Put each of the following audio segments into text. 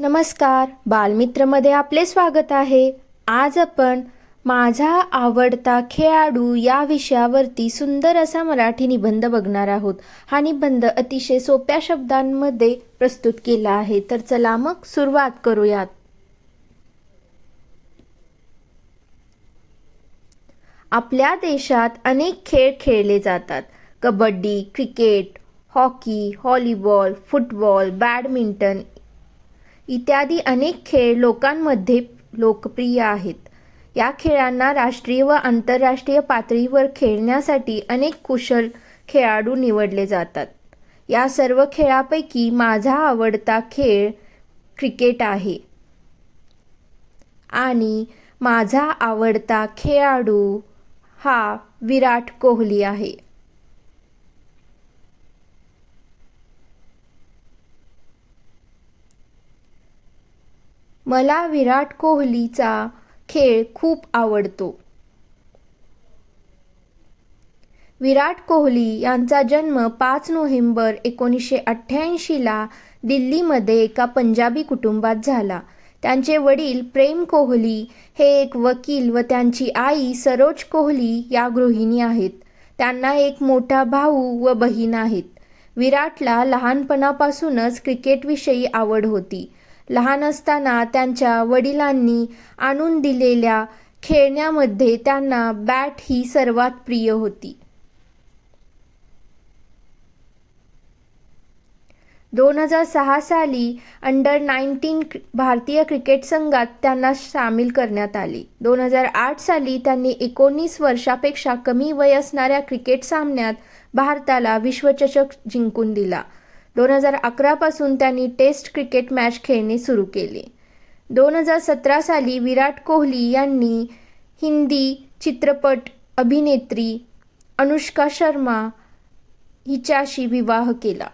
नमस्कार. बालमित्रमध्ये आपले स्वागत आहे. आज आपण माझा आवडता खेळाडू या विषयावरती सुंदर असा मराठी निबंध बघणार आहोत. हा निबंध अतिशय सोप्या शब्दांमध्ये प्रस्तुत केला आहे. तर चला मग सुरुवात करूयात. आपल्या देशात अनेक खेळ खेळले जातात. Kabaddi cricket hockey volleyball football badminton इत्यादी अनेक खेळ लोकांमध्ये लोकप्रिय आहेत. या खेळांना राष्ट्रीय व आंतरराष्ट्रीय पातळीवर खेळण्यासाठी अनेक कुशल खेळाडू निवडले जातात. या सर्व खेळापैकी माझा आवडता खेळ क्रिकेट आहे. आणि माझा आवडता खेळाडू हा विराट कोहली आहे. मला विराट कोहलीचा खेळ खूप आवडतो. विराट कोहली यांचा जन्म पाच नोव्हेंबर एकोणीसशे अठ्ठ्याऐंशीला दिल्लीमध्ये एका पंजाबी कुटुंबात झाला. त्यांचे वडील प्रेम कोहली हे एक वकील व त्यांची आई सरोज कोहली या गृहिणी आहेत. त्यांना एक मोठा भाऊ व बहीण आहेत. विराटला लहानपणापासूनच क्रिकेटविषयी आवड होती. लहान असताना त्यांच्या वडिलांनी आणून दिलेल्या खेळण्यामध्ये त्यांना बॅट ही सर्वात प्रिय होती. दोन हजार सहा साली अंडर नाईन्टीन भारतीय क्रिकेट संघात त्यांना सामील करण्यात आले. दोन हजार आठ साली त्यांनी एकोणीस वर्षापेक्षा कमी वय असणाऱ्या क्रिकेट सामन्यात भारताला विश्वचषक जिंकून दिला. दोन हजार अकरापासून त्यांनी टेस्ट क्रिकेट मॅच खेळणे सुरू केले. दोन हजार सतरा साली विराट कोहली यांनी हिंदी चित्रपट अभिनेत्री अनुष्का शर्मा हिच्याशी विवाह केला.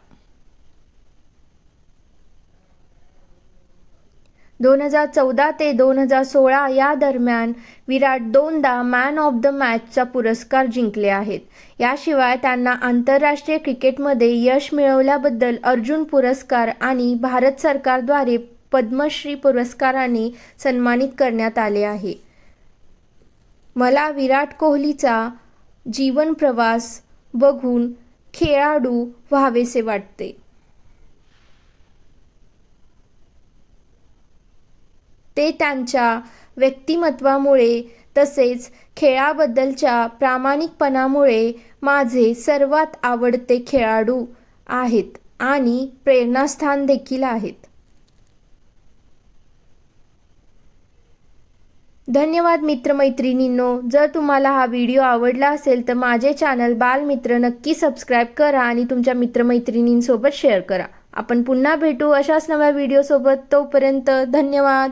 दोन हजार चौदा ते दोन हजार सोळा या दरम्यान विराट दोनदा मॅन ऑफ द मॅचचा पुरस्कार जिंकले आहेत. याशिवाय त्यांना आंतरराष्ट्रीय क्रिकेटमध्ये यश मिळवल्याबद्दल अर्जुन पुरस्कार आणि भारत सरकारद्वारे पद्मश्री पुरस्काराने सन्मानित करण्यात आले आहे. मला विराट कोहलीचा जीवन प्रवास बघून खेळाडू व्हावेसे वाटते. ते त्यांच्या व्यक्तिमत्वामुळे तसेच खेळाबद्दलच्या प्रामाणिकपणामुळे माझे सर्वात आवडते खेळाडू आहेत आणि प्रेरणास्थान देखील आहेत. धन्यवाद मित्रमैत्रिणींनो. जर तुम्हाला हा व्हिडिओ आवडला असेल तर माझे चॅनल बालमित्र नक्की सबस्क्राईब करा आणि तुमच्या मित्रमैत्रिणींसोबत शेअर करा. आपण पुन्हा भेटू अशाच नव्या व्हिडिओसोबत. तोपर्यंत धन्यवाद.